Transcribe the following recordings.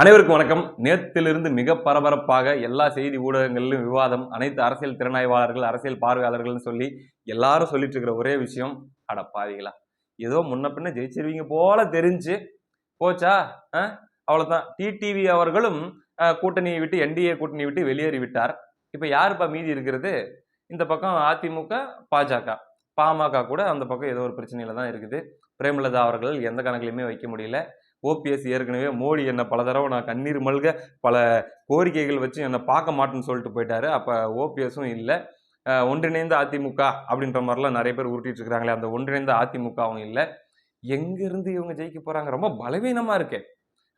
அனைவருக்கும் வணக்கம். நேற்றிலிருந்து மிக பரபரப்பாக எல்லா செய்தி ஊடகங்களிலும் விவாதம் அனைத்து அரசியல் திறனாய்வாளர்கள் அரசியல் பார்வையாளர்கள்னு சொல்லி எல்லாரும் சொல்லிட்டு இருக்கிற ஒரே விஷயம் அட பாவிகளா. ஏதோ முன்ன பின்ன ஜெயிச்சிருவீங்க போல தெரிஞ்சு போச்சா? அவ்வளோதான் டிடிவி அவர்களும் கூட்டணியை விட்டு என்டிஏ கூட்டணி விட்டு வெளியேறி விட்டார். இப்போ யாருப்பா மீதி இருக்கிறது? இந்த பக்கம் அதிமுக பாஜக. பாமக கூட அந்த பக்கம் ஏதோ ஒரு பிரச்சனையில தான் இருக்குது. பிரேமலதா அவர்கள் எந்த கணக்குலையுமே வைக்க முடியல. ஓபிஎஸ் ஏற்கனவே மோடி என்னை பல தடவை நான் கண்ணீர் மல்க பல கோரிக்கைகள் வச்சு என்னை பார்க்க மாட்டேன்னு சொல்லிட்டு போயிட்டாரு. அப்போ ஓபிஎஸும் இல்லை. ஒன்றிணைந்த அதிமுக அப்படின்ற மாதிரிலாம் நிறைய பேர் உருட்டிட்டு இருக்கிறாங்களே அந்த ஒன்றிணைந்த அதிமுகவும் இல்லை. எங்கேருந்து இவங்க ஜெயிக்க போகிறாங்க ரொம்ப பலவீனமாக இருக்கேன்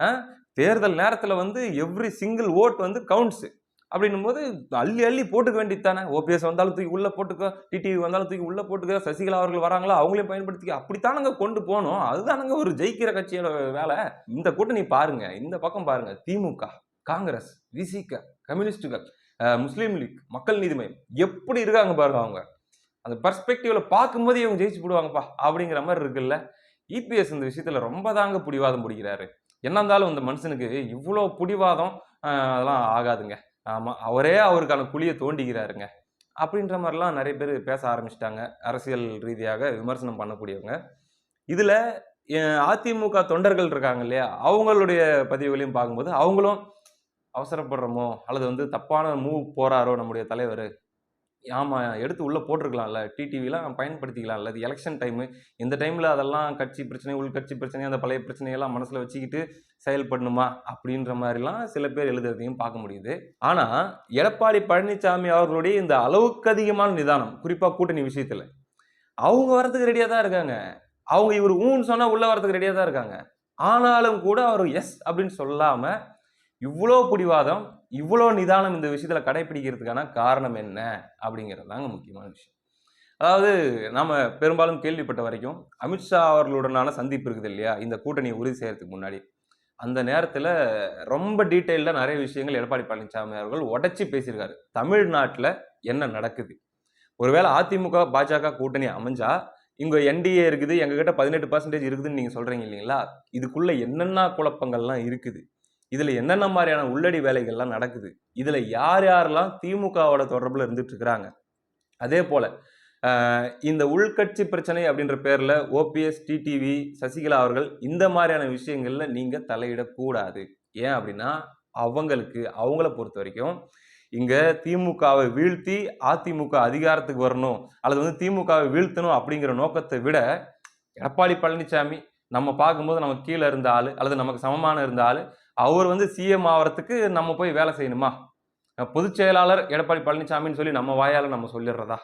ஆ? தேர்தல் நேரத்தில் வந்து எவ்ரி சிங்கிள் ஓட் வந்து கவுண்ட்ஸு அப்படின்னும் போது அள்ளி அள்ளி போட்டுக்க வேண்டியது தானே ஓபிஎஸ் வந்தாலும் தூக்கி உள்ளே போட்டுக்கோ டிடிவி வந்தாலும் தூக்கி உள்ளே போட்டுக்கோ சசிகலா அவர்கள் வராங்களா அவங்களையும் பயன்படுத்திக்க. அப்படித்தானுங்க கொண்டு போகணும் அதுதானங்க ஒரு ஜெயிக்கிற கட்சியோட வேலை. இந்த கூட்டணி பாருங்க இந்த பக்கம் பாருங்க. திமுக காங்கிரஸ் விசிக கம்யூனிஸ்டுகள் முஸ்லீம் லீக் மக்கள் நீதி மையம் எப்படி இருக்காங்க பாருங்க அவங்க. அந்த பர்ஸ்பெக்டிவ்ல பார்க்கும்போது இவங்க ஜெயிச்சு போடுவாங்கப்பா அப்படிங்கிற மாதிரி இருக்குல்ல. இபிஎஸ் இந்த விஷயத்துல ரொம்ப தாங்க பிடிவாதம் பிடிக்கிறாரு. என்ன இருந்தாலும் இந்த மனுஷனுக்கு இவ்வளோ பிடிவாதம் அதெல்லாம் ஆகாதுங்க. ஆமாம் அவரே அவருக்கான குழியை தோண்டிக்கிறாருங்க. அப்படின்ற மாதிரிலாம் நிறைய பேர் பேச ஆரம்பிச்சிட்டாங்க. அரசியல் ரீதியாக விமர்சனம் பண்ணக்கூடியவங்க. இதில் அதிமுக தொண்டர்கள் இருக்காங்க இல்லையா? அவங்களுடைய பதிவுகளையும் பார்க்கும்போது அவங்களும் அவசரப்படுறோமோ? அல்லது வந்து தப்பான மூவ் போறாரோ? நம்முடைய தலைவர் ஆமாம் எடுத்து உள்ளே போட்டிருக்கலாம்ல. டிடிவிலாம் பயன்படுத்திக்கலாம்ல. அது எலெக்ஷன் டைமு இந்த டைமில் அதெல்லாம் கட்சி பிரச்சனை உள்கட்சி பிரச்சனை அந்த பழைய பிரச்சனையெல்லாம் மனசில் வச்சுக்கிட்டு செயல்படணுமா அப்படின்ற மாதிரிலாம் சில பேர் எழுதுறதையும் பார்க்க முடியுது. ஆனால் எடப்பாடி பழனிசாமி அவர்களுடைய இந்த அளவுக்கு அதிகமான நிதானம் குறிப்பாக கூட்டணி விஷயத்தில் அவங்க வரதுக்கு ரெடியாக தான் இருக்காங்க. அவங்க இவர் ஊன்னு சொன்னால் உள்ளே வரதுக்கு ரெடியாக தான் இருக்காங்க. ஆனாலும் கூட அவர் எஸ் அப்படின்னு சொல்லாமல் இவ்வளோ பிடிவாதம் இவ்வளோ நிதானம் இந்த விஷயத்தில் கடைபிடிக்கிறதுக்கான காரணம் என்ன? அப்படிங்கிறது தாங்க முக்கியமான விஷயம். அதாவது நாம் பெரும்பாலும் கேள்விப்பட்ட வரைக்கும் அமித்ஷா அவர்களுடனான சந்திப்பு இருக்குது இல்லையா? இந்த கூட்டணியை உறுதி செய்கிறதுக்கு முன்னாடி. அந்த நேரத்தில் ரொம்ப டீட்டெயில்டாக நிறைய விஷயங்கள் எடப்பாடி பழனிசாமி அவர்கள் உடச்சி பேசியிருக்காரு. தமிழ்நாட்டில் என்ன நடக்குது? ஒருவேளை அதிமுக பாஜக கூட்டணி அமைஞ்சா இங்கே என்டிஏ இருக்குது எங்ககிட்ட பதினெட்டு பர்சன்டேஜ் இருக்குதுன்னு நீங்கள் சொல்கிறீங்க இல்லைங்களா? இதுக்குள்ளே என்னென்ன குழப்பங்கள்லாம் இருக்குது? இதில் என்னென்ன மாதிரியான உள்ளடி வேலைகள்லாம் நடக்குது? இதில் யார் யாரெல்லாம் திமுகவோட தொடர்பில் இருந்துட்டு இருக்கிறாங்க அதே போல் இந்த உள்கட்சி பிரச்சனை அப்படின்ற பேரில் ஓபிஎஸ் டிடிவி சசிகலா அவர்கள் இந்த மாதிரியான விஷயங்களில் நீங்கள் தலையிடக்கூடாது. ஏன் அப்படின்னா அவங்களுக்கு அவங்கள பொறுத்த வரைக்கும் இங்கே திமுகவை வீழ்த்தி அதிமுக அதிகாரத்துக்கு வரணும் அல்லது வந்து திமுகவை வீழ்த்தணும் அப்படிங்கிற நோக்கத்தை விட எடப்பாடி பழனிசாமி நம்ம பார்க்கும்போது நம்ம கீழே இருந்த ஆள் அல்லது நமக்கு சமமான இருந்த ஆள் அவர் வந்து சிஎம் ஆகிறதுக்கு நம்ம போய் வேலை செய்யணுமா? பொதுச் செயலாளர் எடப்பாடி பழனிசாமின்னு சொல்லி நம்ம வாயால் நம்ம சொல்லிடுறதா?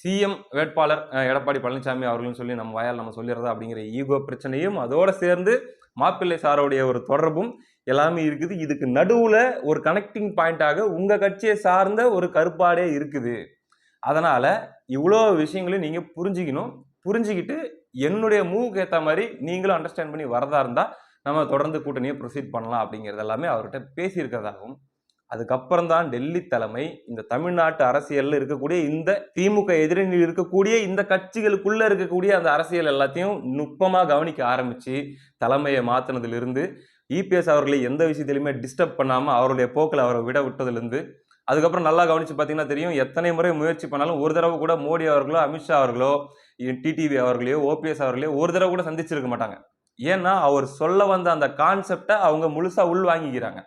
சிஎம் வேட்பாளர் எடப்பாடி பழனிசாமி அவர்கள்னு சொல்லி நம்ம வாயால் நம்ம சொல்லிடுறதா அப்படிங்கிற ஈகோ பிரச்சனையும் அதோட சேர்ந்து மாப்பிள்ளை சாரோடைய ஒரு தொடர்பும் எல்லாமே இருக்குது. இதுக்கு நடுவில் ஒரு கனெக்டிங் பாயிண்டாக உங்கள் கட்சியை சார்ந்த ஒரு கருப்பாடே இருக்குது. அதனால் இவ்வளோ விஷயங்களையும் நீங்கள் புரிஞ்சுக்கணும். புரிஞ்சுக்கிட்டு என்னுடைய மூவுக்கு ஏற்ற மாதிரி நீங்களும் அண்டர்ஸ்டாண்ட் பண்ணி வரதா இருந்தால் நம்ம தொடர்ந்து கூட்டணியை ப்ரொசீட் பண்ணலாம் அப்படிங்கிறது எல்லாமே அவர்கிட்ட பேசியிருக்கிறதாகவும் அதுக்கப்புறம் தான் டெல்லி தலைமை இந்த தமிழ்நாட்டு அரசியலில் இருக்கக்கூடிய இந்த திமுக எதிரணியில் இருக்கக்கூடிய இந்த கட்சிகளுக்குள்ளே இருக்கக்கூடிய அந்த அரசியல் எல்லாத்தையும் நுட்பமாக கவனிக்க ஆரம்பித்து தலைமையை மாற்றினதுலேருந்து இபிஎஸ் அவர்களை எந்த விஷயத்திலையுமே டிஸ்டர்ப் பண்ணாமல் அவருடைய போக்கில் அவரை விட விட்டதுலேருந்து அதுக்கப்புறம் நல்லா கவனிச்சு பார்த்தீங்கன்னா தெரியும் எத்தனை முறை முயற்சி பண்ணாலும் ஒரு தடவை கூட மோடி அவர்களோ அமித்ஷா அவர்களோ டிடிவி அவர்களையோ ஓபிஎஸ் அவர்களையோ ஒரு தடவை கூட சந்திச்சிருக்க மாட்டாங்க. ஏன்னா அவர் சொல்ல வந்த அந்த கான்செப்டை அவங்க முழுசாக உள் வாங்கிக்கிறாங்க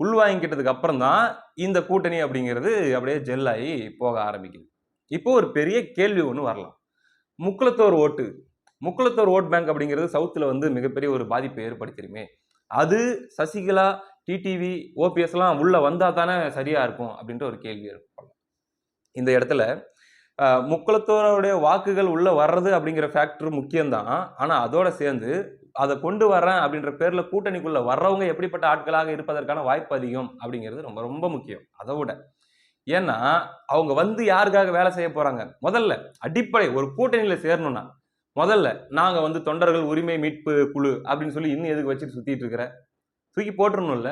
உள் வாங்கிக்கிட்டதுக்கு அப்புறம் தான் இந்த கூட்டணி அப்படிங்கிறது அப்படியே ஜெல்லாகி போக ஆரம்பிக்குது. இப்போ ஒரு பெரிய கேள்வி ஒன்று வரலாம். முக்குளத்தோர் ஓட்டு. முக்குளத்தோர் ஓட் பேங்க் அப்படிங்கிறது சவுத்தில் வந்து மிகப்பெரிய ஒரு பாதிப்பை ஏற்படுத்திருமே அது சசிகலா டிடிவி ஓபிஎஸ்லாம் உள்ளே வந்தால் தானே சரியாக இருக்கும் அப்படின்ற ஒரு கேள்வி ஏற்படலாம். இந்த இடத்துல முக்குளத்தோருடைய வாக்குகள் உள்ளே வர்றது அப்படிங்கிற ஃபேக்டர் முக்கியம்தான். ஆனால் அதோட சேர்ந்து அதை கொண்டு வரேன் அப்படின்ற பேரில் கூட்டணிக்குள்ளே வர்றவங்க எப்படிப்பட்ட ஆட்களாக இருப்பதற்கான வாய்ப்பு அதிகம் அப்படிங்கிறது ரொம்ப ரொம்ப முக்கியம். அதை விட ஏன்னா அவங்க வந்து யாருக்காக வேலை செய்ய போகிறாங்க முதல்ல அடிப்படை ஒரு கூட்டணியில் சேரணும்னா முதல்ல நாங்கள் வந்து தொண்டர்கள் உரிமை மீட்பு குழு அப்படின்னு சொல்லி இன்னும் எதுக்கு வச்சுட்டு சுற்றிட்டு இருக்கிற? தூக்கி போட்டுறணும்ல.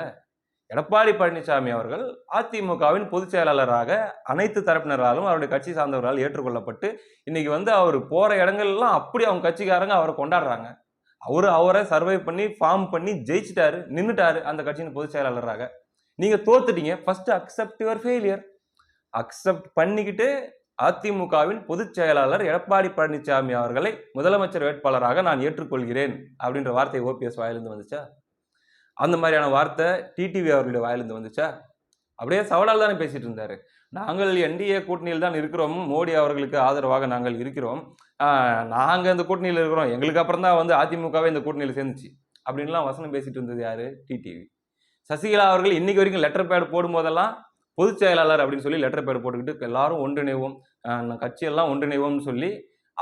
எடப்பாடி பழனிசாமி அவர்கள் அதிமுகவின் பொதுச் செயலாளராக அனைத்து தரப்பினராலும் அவருடைய கட்சி சார்ந்தவர்களால் ஏற்றுக்கொள்ளப்பட்டு இன்னைக்கு வந்து அவர் போற இடங்கள்லாம் அப்படி அவங்க கட்சிக்காரங்க அவரை கொண்டாடுறாங்க. அவரு அவரை சர்வை பண்ணி ஃபார்ம் பண்ணி ஜெயிச்சிட்டாரு நின்றுட்டாரு அந்த கட்சியின் பொதுச் செயலாளராக. நீங்க தோத்துட்டீங்க. First accept your failure accept பண்ணிக்கிட்டு அதிமுகவின் பொதுச் செயலாளர் எடப்பாடி பழனிசாமி அவர்களை முதலமைச்சர் வேட்பாளராக நான் ஏற்றுக்கொள்கிறேன் அப்படின்ற வார்த்தை ஓபிஎஸ் வாயிலிருந்து வந்துச்சா? அந்த மாதிரியான வார்த்தை டிடிவி அவர்களுடைய வாயிலிருந்து வந்துச்சா? அப்படியே சவாலால் தானே பேசிட்டு இருந்தாரு. நாங்கள் என்டிஏ கூட்டணியில் தான் இருக்கிறோம். மோடி அவர்களுக்கு ஆதரவாக நாங்கள் இருக்கிறோம். நாங்கள் இந்த கூட்டணியில் இருக்கிறோம். எங்களுக்கு அப்புறம் தான் வந்து அதிமுகவே இந்த கூட்டணியில் சேர்ந்துச்சு. அப்படின்லாம் வசனம் பேசிட்டு இருந்தது யாரு? டிடிவி சசிகலா அவர்கள் இன்னைக்கு வரைக்கும் லெட்டர் பேட் போடும்போதெல்லாம் பொதுச் செயலாளர் அப்படின்னு சொல்லி லெட்டர் பேட் போட்டுக்கிட்டு எல்லாரும் ஒன்றிணைவோம். கட்சியெல்லாம் ஒன்றிணைவோம்னு சொல்லி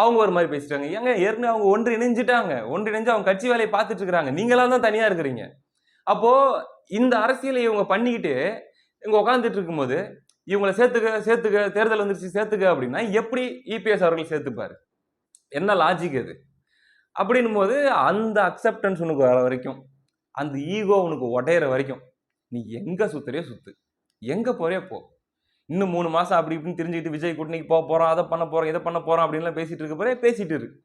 அவங்க ஒரு மாதிரி பேசிட்டாங்க. ஏங்க ஏற்கனவே அவங்க ஒன்று இணைஞ்சிட்டாங்க ஒன்று இணைஞ்சு அவங்க கட்சி வேலையை பார்த்துட்டு இருக்கிறாங்க. நீங்களாம் தான் தனியாக இருக்கிறீங்க. அப்போ இந்த அரசியலை இவங்க பண்ணிக்கிட்டு இவங்க உட்காந்துட்டு இருக்கும்போது இவங்களை சேர்த்துக்க சேர்த்துக்க தேர்தல் வந்துருச்சு சேர்த்துக்க அப்படின்னா எப்படி இபிஎஸ் அவர்கள் சேர்த்துப்பாரு? என்ன லாஜிக் அது அப்படின்னும் போது அந்த அக்செப்டன்ஸ் உனக்கு வர வரைக்கும் அந்த ஈகோ உனக்கு உடையிற வரைக்கும் நீ எங்கே சுற்றுறியோ சுத்து. எங்கே போறியோ போ. இன்னும் மூணு மாதம் அப்படி இப்படின்னு தெரிஞ்சுக்கிட்டு விஜய் கூட்டணிக்கு போக போகிறோம் அதை பண்ண போகிறோம் இதை பண்ண போகிறோம் அப்படின்லாம் பேசிகிட்டு இருக்க போறே பேசிகிட்டு இருக்கு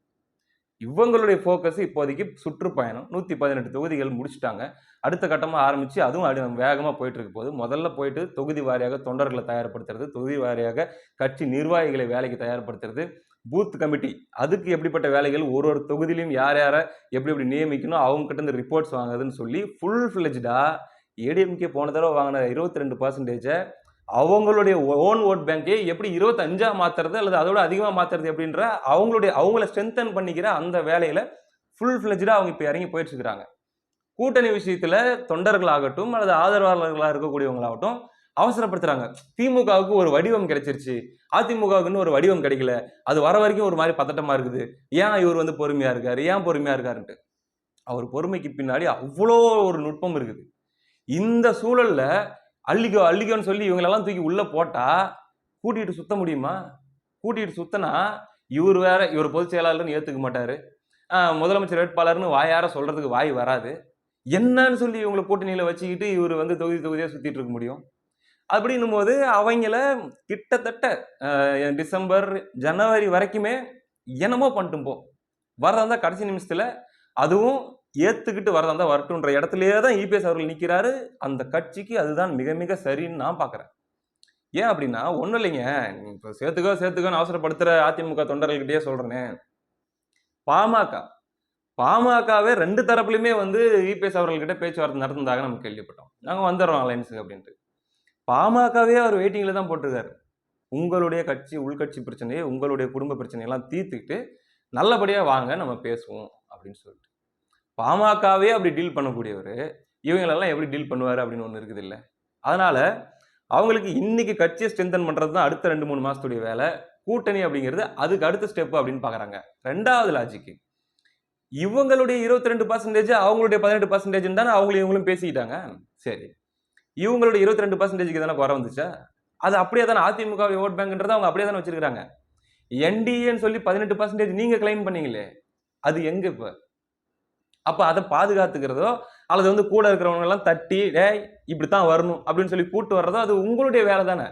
இவங்களுடைய ஃபோக்கஸ் இப்போதைக்கு சுற்றுப்பயணம். நூற்றி பதினெட்டு தொகுதிகள் முடிச்சுட்டாங்க. அடுத்த கட்டமாக ஆரம்பித்து அதுவும் அடி வேகமாக போயிட்டு இருக்க போது முதல்ல போயிட்டு தொகுதி வாரியாக தொண்டர்களை தயார்படுத்துறது தொகுதி வாரியாக கட்சி நிர்வாகிகளை வேலைக்கு தயார்படுத்துறது பூத் கமிட்டி அதுக்கு எப்படிப்பட்ட வேலைகள்? ஒரு ஒரு தொகுதியிலையும் யார் யாரை எப்படி எப்படி நியமிக்கணும்? அவங்க கிட்ட இருந்து ரிப்போர்ட்ஸ் வாங்குறதுன்னு சொல்லி ஃபுல் ஃபிளெஜ்டா ஏடிஎம்கே போன தடவை வாங்கின இருபத்தி ரெண்டு பர்சன்டேஜை அவங்களுடைய ஓன் ஓட் பேங்கை எப்படி இருபத்தஞ்சா மாற்றுறது அல்லது அதோட அதிகமாக மாற்றுறது அப்படின்ற அவங்களுடைய அவங்கள ஸ்ட்ரென்தன் பண்ணிக்கிற அந்த வேலையில் ஃபுல் ஃப்ளெஜ்டாக அவங்க இப்போ இறங்கி போயிட்டுருக்குறாங்க. கூட்டணி விஷயத்தில் தொண்டர்களாகட்டும் அல்லது ஆதரவாளர்களாக இருக்கக்கூடியவங்களாகட்டும் அவசரப்படுத்துறாங்க. திமுகவுக்கு ஒரு வடிவம் கிடைச்சிருச்சு. அதிமுகவுக்குன்னு ஒரு வடிவம் கிடைக்கல. அது வர வரைக்கும் ஒரு மாதிரி பதட்டமாக இருக்குது. ஏன் இவர் வந்து பொறுமையாக இருக்கார்? ஏன் பொறுமையாக இருக்காருன்ட்டு. அவர் பொறுமைக்கு பின்னாடி அவ்வளோ ஒரு நுட்பம் இருக்குது. இந்த சூழலில் அள்ளிக்கோ அள்ளிக்கோன்னு சொல்லி இவங்களெல்லாம் தூக்கி உள்ளே போட்டால் கூட்டிகிட்டு சுத்த முடியுமா? கூட்டிகிட்டு சுத்தனா இவர் வேற இவர் பொதுச் செயலாளர்னு ஏற்றுக்க மாட்டார். முதலமைச்சர் வேட்பாளர்னு வாயார சொல்கிறதுக்கு வாய் வராது. என்னன்னு சொல்லி இவங்களை கூட்டணியில் வச்சுக்கிட்டு இவர் வந்து தொகுதி தொகுதியாக சுற்றிட்டு இருக்க முடியும். அப்படின்னும் போது அவங்கள கிட்டத்தட்ட டிசம்பர் ஜனவரி வரைக்குமே என்னமோ பண்ணிட்டும் போ. வரதா இருந்தால் கடைசி நிமிஷத்தில் அதுவும் ஏற்றுக்கிட்டு வரதா இருந்தால் வரட்டுன்ற இடத்துலையே தான் இபிஎஸ் அவர்கள் நிற்கிறாரு அந்த கட்சிக்கு அதுதான் மிக மிக சரின்னு நான் பார்க்குறேன் ஏன் அப்படின்னா ஒன்றும் இல்லைங்க. இப்போ சேர்த்துக்கோ சேர்த்துக்கோன்னு அவசரப்படுத்துகிற அதிமுக தொண்டர்கள்கிட்டயே சொல்கிறேனே பாமக. பாமகவே ரெண்டு தரப்புலையுமே வந்து இபிஎஸ் அவர்கள்கிட்ட பேச்சுவார்த்தை நடந்ததாக நம்ம கேள்விப்பட்டோம். நாங்கள் வந்துடுறோம் அலைன்ஸுக்கு அப்படின்ட்டு. பாமகவே அவர் வெயிட்டிங்கில் தான் போட்டிருக்காரு. உங்களுடைய கட்சி உள்கட்சி பிரச்சனையை உங்களுடைய குடும்ப பிரச்சனையெல்லாம் தீர்த்துக்கிட்டு நல்லபடியாக வாங்க நம்ம பேசுவோம் அப்படின்னு சொல்லிட்டு. பாமகவே அப்படி டீல் பண்ணக்கூடியவர் இவங்களெல்லாம் எப்படி டீல் பண்ணுவார் அப்படின்னு ஒன்று இருக்குது இல்லை. அதனால் அவங்களுக்கு இன்னைக்கு கட்சியை ஸ்ட்ரென்தன் பண்ணுறது தான் அடுத்த ரெண்டு மூணு மாதத்துடைய வேலை. கூட்டணி அப்படிங்கிறது அதுக்கு அடுத்த ஸ்டெப் அப்படின்னு பார்க்குறாங்க ரெண்டாவது லாஜிக்கு இவங்களுடைய இருபத்தி ரெண்டு பர்சன்டேஜ் அவங்களுடைய பதினெட்டு பர்சன்டேஜ் தானே அவங்களும் இவங்களும் பேசிக்கிட்டாங்க. சரி. இவங்களுடைய இருபத்தி ரெண்டு பர்சன்டேஜ்க்கு தானே குறை வந்துச்சா? அது அப்படியே தானே அதிமுக ஓட் பேங்க்ன்றதை அவங்க அப்படியே தானே வச்சிருக்காங்க என்டிஏன்னு சொல்லி பதினெட்டு பர்சன்டேஜ் நீங்கள் கிளைம் பண்ணீங்களே அது எங்கே இப்போ? அப்போ அதை பாதுகாத்துக்கிறதோ அல்லது வந்து கூட இருக்கிறவங்கெல்லாம் தட்டி டே இப்படி தான் வரணும் அப்படின்னு சொல்லி கூட்டு வர்றதோ அது உங்களுடைய வேலை தானே.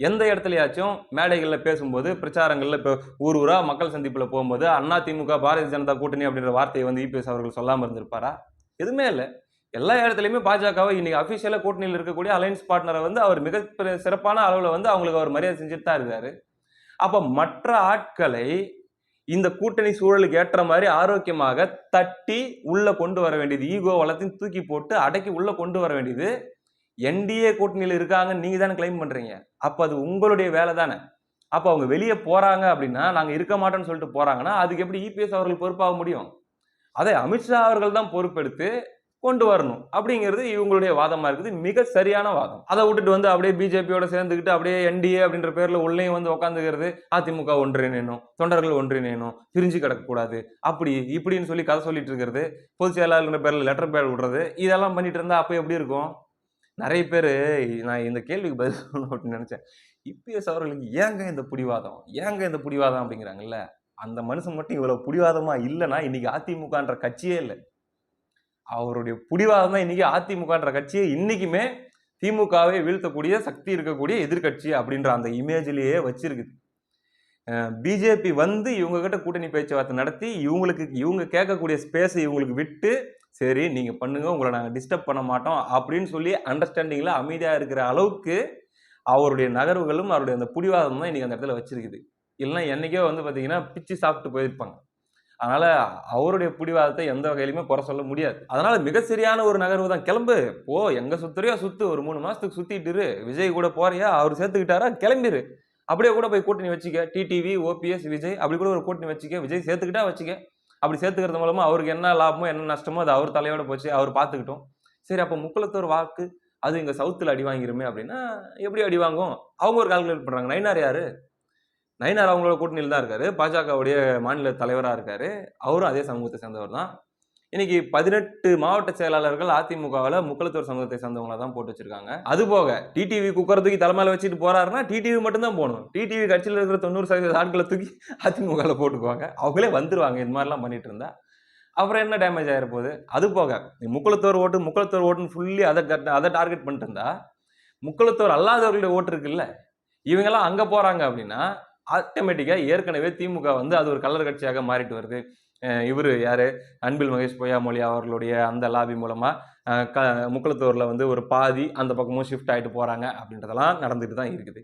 எந்த இடத்துலயாச்சும் மேடைகளில் பேசும்போது பிரச்சாரங்களில் இப்போ ஊர் ஊரா மக்கள் சந்திப்பில் போகும்போது அண்ணா திமுக பாரதிய ஜனதா கூட்டணி அப்படின்ற வார்த்தையை வந்து இபிஎஸ் அவர்கள் சொல்லாமல் இருந்திருப்பாரா? எதுவுமே இல்லை. எல்லா இடத்துலையுமே பாஜகவை இன்னைக்கு அஃபிஷியலாக கூட்டணியில் இருக்கக்கூடிய அலைன்ஸ் பார்ட்னரை வந்து அவர் மிக சிறப்பான அளவில் வந்து அவங்களுக்கு அவர் மரியாதை செஞ்சுட்டு தான் இருக்காரு. அப்போ மற்ற ஆட்களை இந்த கூட்டணி சூழலுக்கு ஏற்ற மாதிரி ஆரோக்கியமாக தட்டி உள்ளே கொண்டு வர வேண்டியது ஈகோ வளத்தையும் தூக்கி போட்டு அடக்கி உள்ளே கொண்டு வர வேண்டியது என்டிஏ கூட்டணியில் இருக்காங்கன்னு நீங்கள் தானே கிளைம் பண்ணுறீங்க அப்போ அது உங்களுடைய வேலை தானே. அப்போ அவங்க வெளியே போகிறாங்க அப்படின்னா நாங்கள் இருக்க மாட்டோம்னு சொல்லிட்டு போகிறாங்கன்னா அதுக்கு எப்படி இபிஎஸ் அவர்கள் பொறுப்பாக முடியும்? அதை அமித்ஷா அவர்கள் தான் பொறுப்பெடுத்து கொண்டு வரணும். அப்படிங்கிறது இவங்களுடைய வாதமாக இருக்குது. மிக சரியான வாதம். அதை விட்டுட்டு வந்து அப்படியே பிஜேபியோட சேர்ந்துக்கிட்டு அப்படியே என்டிஏ அப்படின்ற பேரில் உள்ளேயும் வந்து உட்காந்துக்கிறது அதிமுக ஒன்றிணையணும் தொண்டர்கள் ஒன்றிணையணும் பிரிஞ்சு கிடக்கக்கூடாது. அப்படி இப்படின்னு சொல்லி கதை சொல்லிட்டு இருக்கிறது. பொதுச் செயலாளர்ன்ற பேரில் லெட்டர் பேர் விடுறது. இதெல்லாம் பண்ணிட்டு இருந்தால் அப்போ எப்படி இருக்கும்? நிறைய பேர் நான் இந்த கேள்விக்கு பதில் சொல்லணும் அப்படின்னு நினச்சேன். இபிஎஸ் அவர்களுக்கு ஏங்க இந்த பிடிவாதம்? ஏங்க இந்த பிடிவாதம் அப்படிங்கிறாங்கல்ல? அந்த மனுஷன் மட்டும் இவ்வளோ பிடிவாதமாக இல்லைன்னா இன்னைக்கு அதிமுகன்ற கட்சியே இல்லை. அவருடைய புடிவாதம் தான் இன்னைக்கு அதிமுகன்ற கட்சியை இன்னைக்குமே திமுகவை வீழ்த்தக்கூடிய சக்தி இருக்கக்கூடிய எதிர்க்கட்சி அப்படின்ற அந்த இமேஜ்லேயே வச்சிருக்குது. பிஜேபி வந்து இவங்க கிட்ட கூட்டணி பேச்சுவார்த்தை நடத்தி இவங்களுக்கு இவங்க கேட்கக்கூடிய ஸ்பேஸை இவங்களுக்கு விட்டு சரி நீங்கள் பண்ணுங்கள் உங்களை நாங்கள் டிஸ்டர்ப் பண்ண மாட்டோம் அப்படின்னு சொல்லி அண்டர்ஸ்டாண்டிங்கில் அமைதியாக இருக்கிற அளவுக்கு அவருடைய நகர்வுகளும் அவருடைய அந்த புடிவாதம் தான் இன்றைக்கி அந்த இடத்துல வச்சிருக்குது. இல்லைன்னா என்னைக்கோ வந்து பார்த்தீங்கன்னா பிச்சு சாப்பிட்டு போயிருப்பாங்க. அதனால் அவருடைய பிடிவாதத்தை எந்த வகையிலுமே குறை சொல்ல முடியாது. அதனால் மிக சரியான ஒரு நகர்வு தான். கிளம்பு. போ எங்கே சுற்றுறியோ சுத்து. ஒரு மூணு மாதத்துக்கு சுற்றிட்டுரு இரு. விஜய் கூட போறியா? அவர் சேர்த்துக்கிட்டாரா? கிளம்பிரு. அப்படியே கூட போய் கூட்டணி வச்சுக்க. TTV OPS Vijay. அப்படி கூட ஒரு கூட்டணி வச்சுக்க. விஜய் சேர்த்துக்கிட்டா வச்சுக்க. அப்படி சேர்த்துக்கிறது மூலமாக அவருக்கு என்ன லாபமோ என்ன நஷ்டமோ அது அவர் தலையோட போச்சு. அவர் பார்த்துக்கிட்டோம் சரி அப்போ முக்குளத்தோர் வாக்கு. அது இங்கே சவுத்தில் அடி வாங்கிருமே அப்படின்னா எப்படி அடி வாங்கும்? அவங்க ஒரு கால்குலேட் பண்ணுறாங்க நைனார் யாரு? நயினார் அவங்களோட கூட்டணியில் தான் இருக்காரு. பாஜகவுடைய மாநில தலைவராக இருக்காரு. அவரும் அதே சமூகத்தை சேர்ந்தவர் தான் இன்னைக்கு பதினெட்டு மாவட்ட செயலாளர்கள் அதிமுகவில் முக்களத்தூர் சமூகத்தை சேர்ந்தவங்கள தான் போட்டு வச்சிருக்காங்க. அது போக டிடிவி குக்கரை தூக்கி தலைமையில வச்சுட்டு போறாருன்னா டிடிவி மட்டும்தான் போகணும் டிடிவி கட்சியில் இருக்கிற தொண்ணூறு சதவீத ஆட்களை தூக்கி அதிமுகவில் போட்டுக்குவாங்க. அவங்களே வந்துருவாங்க. இது மாதிரிலாம் பண்ணிட்டு இருந்தா. அப்புறம் என்ன டேமேஜ் ஆயிர போகுது? அது போக முக்களத்தோர் ஓட்டு முக்களத்தோர் ஓட்டுன்னு ஃபுல்லி அதை அதை டார்கெட் பண்ணிட்டு இருந்தா முக்களத்தோர் அல்லாதவர்களுடைய ஓட்டு இருக்குல்ல? இவங்கெல்லாம் அங்கே போகிறாங்க அப்படின்னா ஆட்டோமேட்டிக்காக ஏற்கனவே திமுக வந்து அது ஒரு கலர் கட்சியாக மாறிட்டு வருது. இவர் இவரு அன்பில் மகேஷ் பொய்யாமொழி அவர்களுடைய அந்த லாபி மூலமாக க முக்கலத்தூரில் வந்து ஒரு பாதி அந்த பக்கமும் ஷிஃப்ட் ஆகிட்டு போகிறாங்க அப்படின்றதெல்லாம் நடந்துட்டு தான் இருக்குது.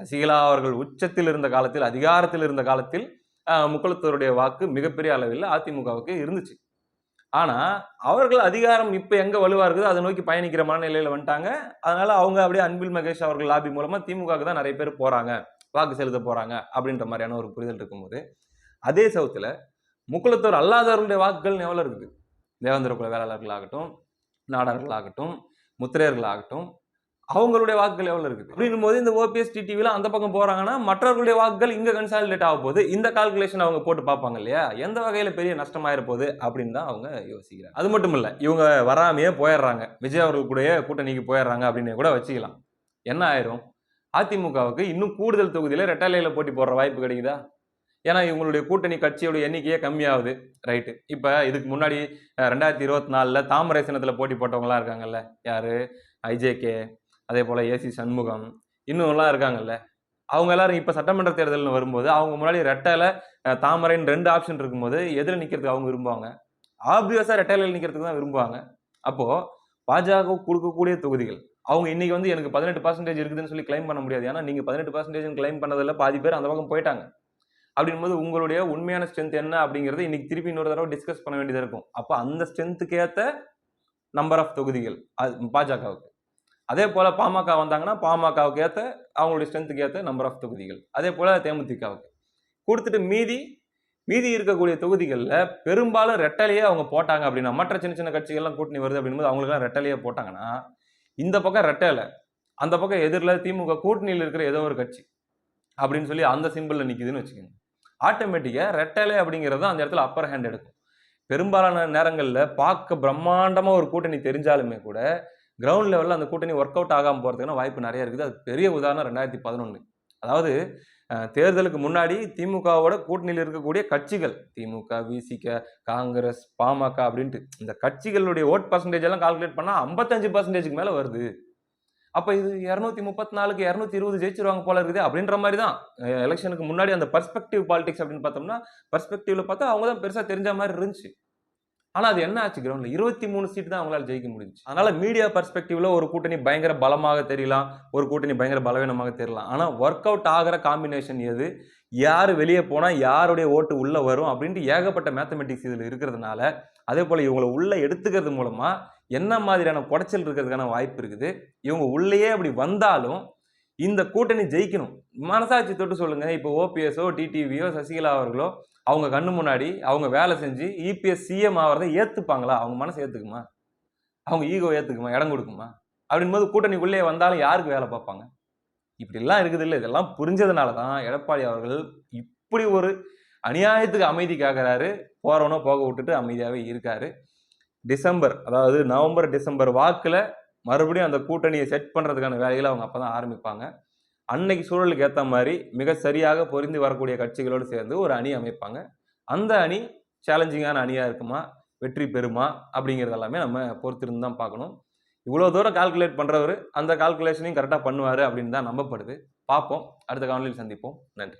சசிகலா அவர்கள் உச்சத்தில் இருந்த காலத்தில் அதிகாரத்தில் இருந்த காலத்தில் முக்கலத்தூருடைய முக்குளத்தூருடைய வாக்கு மிகப்பெரிய அளவில் அதிமுகவுக்கு இருந்துச்சு. ஆனால் அவர்கள் அதிகாரம் இப்போ எங்கே வலுவாக இருக்குது அதை நோக்கி பயணிக்கிற மனநிலையில் வந்துட்டாங்க. அதனால் அவங்க அப்படியே அன்பில் மகேஷ் அவர்கள் லாபி மூலமாக திமுகவுக்கு தான் நிறைய பேர் போகிறாங்க வாக்கு செலுத்த போகிறாங்க அப்படின்ற மாதிரியான ஒரு புரிதல் இருக்கும்போது அதே சவுத்தில் முக்குளத்தோர் அல்லாதவர்களுடைய வாக்குகள் எவ்வளோ இருக்குது? தேவேந்திர குல வேளாளர்களாகட்டும் நாடார்களாகட்டும் முத்திரையர்களாகட்டும் அவங்களுடைய வாக்குகள் எவ்வளோ இருக்குது? அப்படின்னும் போது இந்த ஓபிஎஸ் டிடிவியில் அந்த பக்கம் போகிறாங்கன்னா மற்றவர்களுடைய வாக்குகள் இங்கே கன்சாலிடேட் ஆக போகுது. இந்த கால்குலேஷன் அவங்க போட்டு பார்ப்பாங்க இல்லையா? எந்த வகையில் பெரிய நஷ்டமாயிர போகுது அப்படின்னு தான் அவங்க யோசிக்கிறாங்க. அது மட்டும் இல்லை இவங்க வராமையே போயிடுறாங்க. விஜய் அவர்கள் கூடயே கூட்டணிக்கு போயிடுறாங்க அப்படின்னு கூட வச்சுக்கலாம். என்ன ஆயிரும்? அதிமுகவுக்கு இன்னும் கூடுதல் தொகுதியில் ரெட்டாலையில் போட்டி போடுற வாய்ப்பு கிடைக்குதா? ஏன்னா இவங்களுடைய கூட்டணி கட்சியோட எண்ணிக்கையே கம்மியாகுது. ரைட்டு இப்போ இதுக்கு முன்னாடி ரெண்டாயிரத்தி இருபத்தி நாலில் தாமரை சின்னத்தில் போட்டி போட்டவங்களாம் இருக்காங்கல்ல? யார்? ஐஜேகே அதே போல் ஏசி சண்முகம் இன்னும்லாம் இருக்காங்கல்ல? அவங்க எல்லாரும் இப்போ சட்டமன்ற தேர்தல்னு வரும்போது அவங்க முன்னாடி ரெட்டையில் தாமரைன்னு ரெண்டு ஆப்ஷன் இருக்கும்போது எதில் நிற்கிறதுக்கு அவங்க விரும்புவாங்க? ஆப்வியஸாக ரெட்டையில் நிற்கிறதுக்கு தான் விரும்புவாங்க. அப்போது பாஜக கொடுக்கக்கூடிய தொகுதிகள் அவங்க இன்னைக்கு வந்து எனக்கு பதினெட்டு பர்சன்டேஜ் இருக்குதுன்னு சொல்லி கிளைம் பண்ண முடியாது. ஏன்னா நீங்கள் பதினெட்டு பர்சன்டேஜ் கிளைம் பண்ணதில் பாதி பேர் அந்த பக்கம் போயிட்டாங்க. அப்படின்போது உங்களுடைய உண்மையான ஸ்ட்ரென்த் என்ன அப்படிங்கிறது இன்னைக்கு திருப்பி இன்னொரு தடவை டிஸ்கஸ் பண்ண வேண்டியது இருக்கும். அப்போ அந்த ஸ்ட்ரென்த்துக்கு ஏற்ற நம்பர் ஆஃப் தொகுதிகள் அது பாஜகவுக்கு. அதே போல் பாமக வந்தாங்கன்னா பாமகவுக்கு ஏற்ற அவங்களுடைய ஸ்ட்ரென்த்துக்கு ஏற்ற நம்பர் ஆஃப் தொகுதிகள். அதே போல் தேமுதிகவுக்கு. கொடுத்துட்டு மீதி மீதி இருக்கக்கூடிய தொகுதிகளில் பெரும்பாலும் ரெட்டலையே அவங்க போட்டாங்க அப்படின்னா மற்ற சின்ன சின்ன கட்சிகள்லாம் கூட்டணி வருது அப்படின்போது அவங்களுக்குலாம் ரெட்டலையே போட்டாங்கன்னா இந்த பக்கம் ரெட்டலை அந்த பக்கம் எதிரில் திமுக கூட்டணியில் இருக்கிற ஏதோ ஒரு கட்சி அப்படின்னு சொல்லி அந்த சிம்பிளில் நிற்கிதுன்னு வச்சுக்கோங்க. ஆட்டோமேட்டிக்காக ரெட்டலை அப்படிங்கிறது அந்த இடத்துல அப்பர் ஹேண்ட் எடுக்கும். பெரும்பாலான நேரங்களில் பார்க்க பிரம்மாண்டமாக ஒரு கூட்டணி தெரிஞ்சாலுமே கூட கிரவுண்ட் லெவலில் அந்த கூட்டணி ஒர்க் அவுட் ஆகாமல் போகிறதுக்குன்னா வாய்ப்பு நிறைய இருக்குது. அது பெரிய உதாரணம் ரெண்டாயிரத்தி பதினொன்று அதாவது தேர்தலுக்கு முன்னாடி திமுகவோட கூட்டணியில் இருக்கக்கூடிய கட்சிகள் திமுக விசிக காங்கிரஸ் பாமக அப்படின்ட்டு இந்த கட்சிகளுடைய ஓட் பர்சன்டேஜ் எல்லாம் கால்குலேட் பண்ணால் ஐம்பத்தஞ்சு பர்சன்டேஜுக்கு மேலே வருது. அப்போ இது இரநூத்தி முப்பத்தி நாலுக்கு இரநூத்தி இருபது ஜெயிச்சிருவாங்க போல இருக்குது அப்படின்ற மாதிரி தான் எலெக்ஷனுக்கு முன்னாடி அந்த பர்ஸ்பெக்டிவ் பாலிடிக்ஸ் அப்படின்னு பார்த்தோம்னா பர்ஸ்பெக்டிவ்ல பார்த்தா அவங்க தான் பெருசாக தெரிஞ்ச மாதிரி இருந்துச்சு. ஆனால் அது என்ன ஆச்சு கிரவுண்டில் இருபத்தி மூணு சீட் தான் அவங்களால ஜெயிக்க முடிஞ்சு அதனால மீடியா பர்ஸ்பெக்டிவ்ல ஒரு கூட்டணி பயங்கர பலமாக தெரியலாம். ஒரு கூட்டணி பயங்கர பலவீனமாக தெரியலாம். ஆனால் ஒர்க் அவுட் ஆகிற காம்பினேஷன் எது? யார் வெளியே போனால் யாருடைய ஓட்டு உள்ளே வரும்? அப்படின்ட்டு ஏகப்பட்ட மேத்தமெட்டிக்ஸ் இதில் இருக்கிறதுனால அதே போல் இவங்களை உள்ளே எடுத்துக்கிறது மூலமாக என்ன மாதிரியான குடைச்சல் இருக்கிறதுக்கான வாய்ப்பு இருக்குது? இவங்க உள்ளேயே அப்படி வந்தாலும் இந்த கூட்டணி ஜெயிக்கணும். மனசாட்சி தொட்டு சொல்லுங்க. இப்போ ஓபிஎஸ்ஓ டிடிவியோ சசிகலா அவர்களோ அவங்க கண்ணு முன்னாடி அவங்க வேலை செஞ்சு இபிஎஸ் சிஎம் ஆகிறத ஏற்றுப்பாங்களா அவங்க மனசு ஏற்றுக்குமா அவங்க ஈகோ ஏற்றுக்குமா இடம் கொடுக்குமா? அப்படின்போது கூட்டணிக்குள்ளே வந்தாலும் யாருக்கு வேலை பார்ப்பாங்க? இப்படிலாம் இருக்குது இல்லை இதெல்லாம் புரிஞ்சதுனால தான் எடப்பாடி அவர்கள் இப்படி ஒரு அநியாயத்துக்கு அமைதி கேட்குறாரு போகிறவனோ போக விட்டுட்டு அமைதியாகவே இருக்காரு. டிசம்பர் அதாவது நவம்பர் டிசம்பர் வாக்கில் மறுபடியும் அந்த கூட்டணியை செட் பண்ணுறதுக்கான வேலைகளை அவங்க அப்போ தான் ஆரம்பிப்பாங்க. அன்னைக்கு சூழலுக்கு ஏற்ற மாதிரி மிக சரியாக பொருந்தி வரக்கூடிய கட்சிகளோடு சேர்ந்து ஒரு அணி அமைப்பாங்க. அந்த அணி சேலஞ்சிங்கான அணியாக இருக்குமா? வெற்றி பெறுமா? அப்படிங்கிறது எல்லாமே நம்ம பொறுத்திருந்து தான் பார்க்கணும். இவ்வளோ தூரம் கால்குலேட் பண்ணுறவர் அந்த கால்குலேஷனையும் கரெக்டாக பண்ணுவார் அப்படின்னு தான் நம்பப்படுது. பார்ப்போம். அடுத்த காணொலியில் சந்திப்போம். நன்றி.